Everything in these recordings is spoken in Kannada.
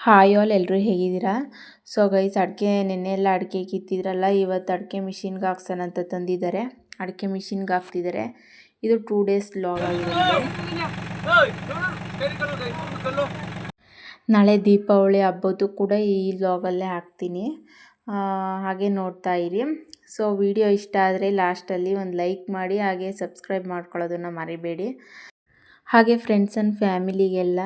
ಹಾಯ್ ಆಲ್ ಎಲ್ಲರೂ ಹೇಗಿದ್ದೀರಾ? ಸೊ ಗೈಸ್ ಅಡಿಕೆ ನೆನ್ನೆ ಎಲ್ಲ ಅಡಿಕೆ ಕಿತ್ತಿದ್ರಲ್ಲ, ಇವತ್ತು ಅಡಿಕೆ ಮಿಷಿನ್ಗೆ ಹಾಕ್ಸೋಣ ಅಂತ ತಂದಿದ್ದಾರೆ. ಅಡಿಕೆ ಮಿಷಿನ್ಗೆ ಹಾಕ್ತಿದ್ದಾರೆ. ಇದು ಟೂ ಡೇಸ್ ಲಾಗ್ ನಾಳೆ ದೀಪಾವಳಿ ಹಬ್ಬದ್ದು ಕೂಡ ಈ ಲಾಗಲ್ಲೇ ಹಾಕ್ತೀನಿ. ಹಾಗೆ ನೋಡ್ತಾ ಇರಿ. ಸೊ ವಿಡಿಯೋ ಇಷ್ಟ ಆದರೆ ಲಾಸ್ಟಲ್ಲಿ ಒಂದು ಲೈಕ್ ಮಾಡಿ, ಹಾಗೆ ಸಬ್ಸ್ಕ್ರೈಬ್ ಮಾಡ್ಕೊಳ್ಳೋದನ್ನು ಮರಿಬೇಡಿ. ಹಾಗೆ ಫ್ರೆಂಡ್ಸ್ ಆ್ಯಂಡ್ ಫ್ಯಾಮಿಲಿಗೆಲ್ಲ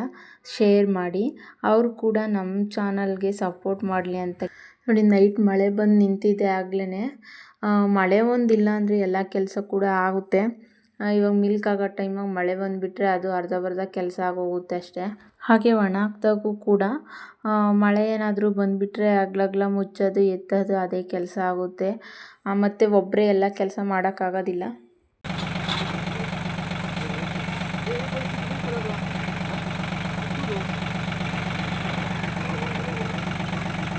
ಶೇರ್ ಮಾಡಿ, ಅವರು ಕೂಡ ನಮ್ಮ ಚಾನಲ್ಗೆ ಸಪೋರ್ಟ್ ಮಾಡಲಿ ಅಂತ. ನೋಡಿ ನೈಟ್ ಮಳೆ ಬಂದು ನಿಂತಿದೆ ಆಗ್ಲೇ ಮಳೆ ಒಂದಿಲ್ಲ ಅಂದರೆ ಎಲ್ಲ ಕೆಲಸ ಕೂಡ ಆಗುತ್ತೆ. ಇವಾಗ ಮಿಲ್ಕ್ ಆಗೋ ಟೈಮಾಗ ಮಳೆ ಬಂದುಬಿಟ್ರೆ ಅದು ಅರ್ಧ ಬರ್ಧ ಕೆಲಸ ಆಗೋಗುತ್ತೆ ಅಷ್ಟೇ. ಹಾಗೆ ಒಣ ಹಾಕ್ದಾಗೂ ಕೂಡ ಮಳೆ ಏನಾದರೂ ಬಂದುಬಿಟ್ರೆ ಅಗ್ಲಗ್ಲ ಮುಚ್ಚೋದು, ಎತ್ತೋದು ಅದೇ ಕೆಲಸ ಆಗುತ್ತೆ. ಮತ್ತು ಒಬ್ಬರೇ ಎಲ್ಲ ಕೆಲಸ ಮಾಡೋಕ್ಕಾಗೋದಿಲ್ಲ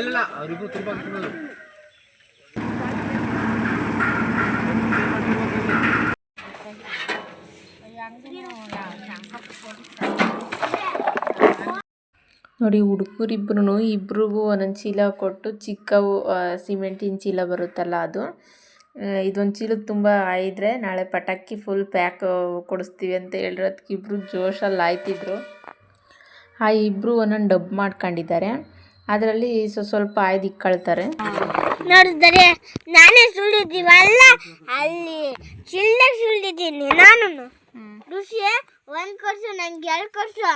ಇಲ್ಲ ಅವ್ರಿಬ್ರು ತುಂಬಾ ತಿನ್ನೋದು ನೋಡಿ ಹುಡುಗರಿಬ್ರು ಇಬ್ರಿಗೂ ಒಂದೊಂದು ಚೀಲ ಕೊಟ್ಟು ಚಿಕ್ಕವು ಸಿಮೆಂಟಿನ ಚೀಲ ಬರುತ್ತಲ್ಲ ಅದು. ಇದೊಂದು ಚೀಲಕ್ಕೆ ತುಂಬ ಆಯಿದ್ರೆ ನಾಳೆ ಪಟಾಕಿ ಫುಲ್ ಪ್ಯಾಕ್ ಕೊಡಿಸ್ತೀವಿ ಅಂತ ಹೇಳಿರೋದಕ್ಕೆ ಇಬ್ಬರು ಜೋಶಲ್ಲಿ ಆಯ್ತಿದ್ರು. ಆ ಇಬ್ಬರು ಒಂದೊಂದು ಡಬ್ ಮಾಡ್ಕೊಂಡಿದ್ದಾರೆ. ಅದರಲ್ಲಿ ಸ್ವ ಸ್ವಲ್ಪ ಆಯ್ದು ಇಕ್ಕೊಳ್ತಾರೆ. ನೋಡಿದರೆ ನಾನೇ ಸುಳ್ಳಿದ್ದೀವಲ್ಲ? ಅಲ್ಲಿ ಚಿಲ್ಲೆ ಸುಳ್ಳಿದ್ದೀನಿ ನಾನು ಋಷಿ ಒಂದು ಕೊಡ್ಸು ನಂಗೆ ಎರಡು ಕೊಡ್ಸು.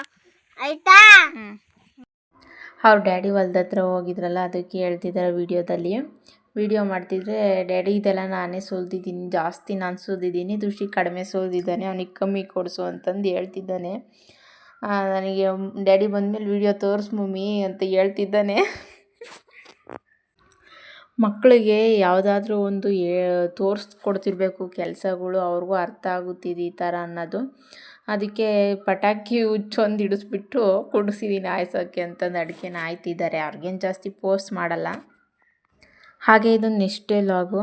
ಆಯ್ತಾ? ಅವ್ರ ಡ್ಯಾಡಿ ಹೊಲ್ದ ಹತ್ರ ಹೋಗಿದ್ರಲ್ಲ ಅದಕ್ಕೆ ಹೇಳ್ತಿದ್ದಾರೆ ವಿಡಿಯೋದಲ್ಲಿ. ವಿಡಿಯೋ ಮಾಡ್ತಿದ್ರೆ ಡ್ಯಾಡಿ ಇದೆಲ್ಲ ನಾನೇ ಸೋಲ್ದಿದ್ದೀನಿ ಜಾಸ್ತಿ ನಾನು ಸುಲ್ದಿದ್ದೀನಿ ದುಷಿ ಕಡಿಮೆ ಸೋಲ್ದಿದ್ದಾನೆ ಅವನಿಗೆ ಕಮ್ಮಿ ಕೊಡಿಸು ಅಂತಂದು ಹೇಳ್ತಿದ್ದಾನೆ. ನನಗೆ ಡ್ಯಾಡಿ ಬಂದಮೇಲೆ ವಿಡಿಯೋ ತೋರಿಸ್ ಮಮ್ಮಿ ಅಂತ ಹೇಳ್ತಿದ್ದಾನೆ. ಮಕ್ಕಳಿಗೆ ಯಾವುದಾದ್ರೂ ಒಂದು ಏ ತೋರಿಸ್ಕೊಡ್ತಿರ್ಬೇಕು ಕೆಲಸಗಳು, ಅವ್ರಿಗೂ ಅರ್ಥ ಆಗುತ್ತಿದೆ ಈ ಥರ ಅನ್ನೋದು. ಅದಕ್ಕೆ ಪಟಾಕಿ ಹುಚ್ಚೊಂದು ಹಿಡಿಸ್ಬಿಟ್ಟು ಕುಡಿಸಿದ್ದೀನಿ ಆಯ್ಸೋಕ್ಕೆ ಅಂತಂದು ಅಡುಗೆನ ಆಯ್ತಿದ್ದಾರೆ. ಅವ್ರಿಗೇನು ಜಾಸ್ತಿ ಪೋಸ್ಟ್ ಮಾಡಲ್ಲ. ಹಾಗೆ ಇದು ನೆಕ್ಸ್ಟ್ ಲಾಗು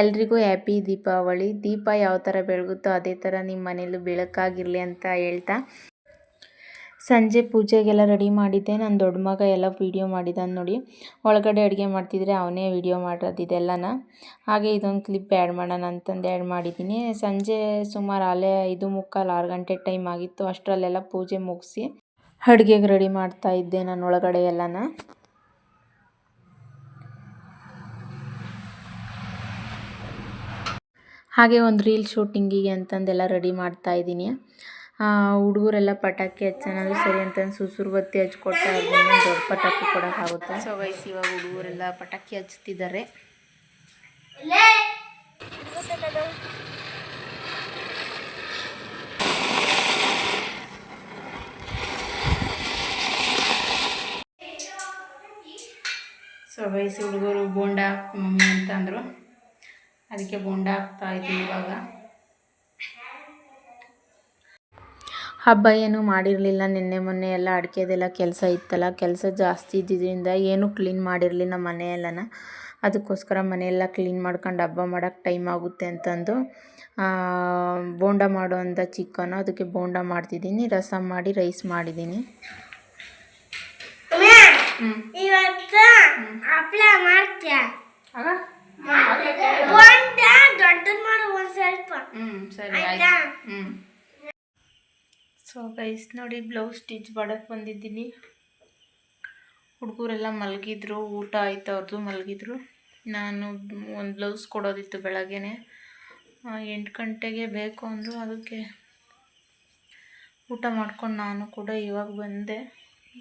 ಎಲ್ರಿಗೂ ಹ್ಯಾಪಿ ದೀಪಾವಳಿ. ದೀಪ ಯಾವ ಥರ ಬೆಳಗುತ್ತೋ ಅದೇ ಥರ ನಿಮ್ಮ ಮನೇಲೂ ಬೆಳಕಾಗಿರಲಿ ಅಂತ ಹೇಳ್ತಾ ಸಂಜೆ ಪೂಜೆಗೆಲ್ಲ ರೆಡಿ ಮಾಡಿದ್ದೆ. ನನ್ನ ದೊಡ್ಡ ಮಗ ಎಲ್ಲ ವೀಡಿಯೋ ಮಾಡಿದ್ದಾನೆ ನೋಡಿ. ಒಳಗಡೆ ಅಡುಗೆ ಮಾಡ್ತಿದ್ರೆ ಅವನೇ ವೀಡಿಯೋ ಮಾಡೋದು ಇದೆಲ್ಲನ. ಹಾಗೆ ಇದೊಂದು ಕ್ಲಿಪ್ ಆ್ಯಡ್ ಮಾಡೋಣ ಅಂತಂದು ಆ್ಯಡ್ ಮಾಡಿದ್ದೀನಿ ಸಂಜೆ ಸುಮಾರು ಅಲ್ಲೇ ಐದು ಮುಕ್ಕಾಲು ಆರು ಗಂಟೆ ಟೈಮ್ ಆಗಿತ್ತು. ಅಷ್ಟರಲ್ಲೆಲ್ಲ ಪೂಜೆ ಮುಗಿಸಿ ಅಡುಗೆಗೆ ರೆಡಿ ಮಾಡ್ತಾ ಇದ್ದೆ ನಾನು ಒಳಗಡೆ ಎಲ್ಲನ. ಹಾಗೆ ಒಂದು ರೀಲ್ ಶೂಟಿಂಗಿಗೆ ಅಂತಂದೆಲ್ಲ ರೆಡಿ ಮಾಡ್ತಾ ಇದ್ದೀನಿ. ಹುಡುಗರೆಲ್ಲ ಪಟಾಕಿ ಹಚ್ಚೋಣ ಸರಿ ಅಂತಂದು ಸುಸುರು ಬತ್ತಿ ಹಚ್ಕೊಟ್ಟು ದೊಡ್ಡ ಪಟಾಕಿ ಕೊಡೋಕ್ಕಾಗುತ್ತೆ. ಸೊ ವಯಸ್ ಇವಾಗ ಹುಡುಗರೆಲ್ಲ ಪಟಾಕಿ ಹಚ್ತಿದ್ದಾರೆ ಸೊ ವಯಸ್ಸು ಹುಡುಗರು ಬೋಂಡ ಅಂತ ಅಂದರು ಅದಕ್ಕೆ ಬೋಂಡ ಹಾಕ್ತಾ ಇದ್ದೀವಿ ಇವಾಗ. ಹಬ್ಬ ಏನೂ ಮಾಡಿರಲಿಲ್ಲ. ನಿನ್ನೆ ಮೊನ್ನೆ ಎಲ್ಲ ಅಡಿಕೆದೆಲ್ಲ ಕೆಲಸ ಇತ್ತಲ್ಲ. ಕೆಲಸ ಜಾಸ್ತಿ ಇದ್ದಿದ್ದರಿಂದ ಏನೂ ಕ್ಲೀನ್ ಮಾಡಿರಲಿಲ್ಲ ಮನೆಯೆಲ್ಲನ ಅದಕ್ಕೋಸ್ಕರ ಮನೆಯೆಲ್ಲ ಕ್ಲೀನ್ ಮಾಡ್ಕೊಂಡು ಹಬ್ಬ ಮಾಡೋಕ್ಕೆ ಟೈಮ್ ಆಗುತ್ತೆ ಅಂತಂದು ಬೋಂಡ ಮಾಡೋ ಚಿಕನ್ ಚಿಕನು ಅದಕ್ಕೆ ಬೋಂಡ ಮಾಡ್ತಿದ್ದೀನಿ. ರಸಂ ಮಾಡಿ ರೈಸ್ ಮಾಡಿದ್ದೀನಿ ಇವತ್ತು ಹಪ್ಳ ಮಾಡ್ತೀಯ ಬೋಂಡ ದೊಡ್ಡದ್ ಮಾಡು ಒಂದ್ ಸ್ವಲ್ಪ ಹ್ಞೂ ಸರಿ ಆಯ್ತಾ? ಹ್ಞೂ ಸೊ ಗೈಸ್ ನೋಡಿ ಬ್ಲೌಸ್ ಸ್ಟಿಚ್ ಮಾಡೋಕ್ಕೆ ಬಂದಿದ್ದೀನಿ. ಹುಡುಗರೆಲ್ಲ ಮಲಗಿದ್ರು, ಊಟ ಆಯಿತು ಅವ್ರದ್ದು ಮಲಗಿದ್ರು. ನಾನು ಒಂದು ಬ್ಲೌಸ್ ಕೊಡೋದಿತ್ತು ಬೆಳಗ್ಗೆ ಎಂಟು ಗಂಟೆಗೆ ಬೇಕು ಅಂದರು, ಅದಕ್ಕೆ ಊಟ ಮಾಡ್ಕೊಂಡು ನಾನು ಕೂಡ ಇವಾಗ ಬಂದೆ.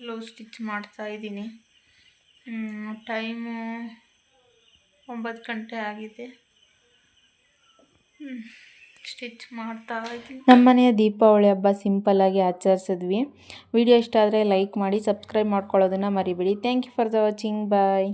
ಬ್ಲೌಸ್ ಸ್ಟಿಚ್ ಮಾಡ್ತಾ ಇದ್ದೀನಿ. ಟೈಮು ಒಂಬತ್ತು ಗಂಟೆ ಆಗಿದೆ. ಸ್ಟಿಚ್ ಮಾಡ್ತಾ ಇದ್ದೀನಿ. ನಮ್ಮನೆಯ ದೀಪಾವಳಿ ಹಬ್ಬ ಸಿಂಪಲ್ಲಾಗಿ ಆಚರಿಸಿದ್ವಿ. ವಿಡಿಯೋ ಇಷ್ಟ ಆದರೆ ಲೈಕ್ ಮಾಡಿ, ಸಬ್ಸ್ಕ್ರೈಬ್ ಮಾಡ್ಕೊಳ್ಳೋದನ್ನು ಮರಿಬೇಡಿ. Thank you for the watching bye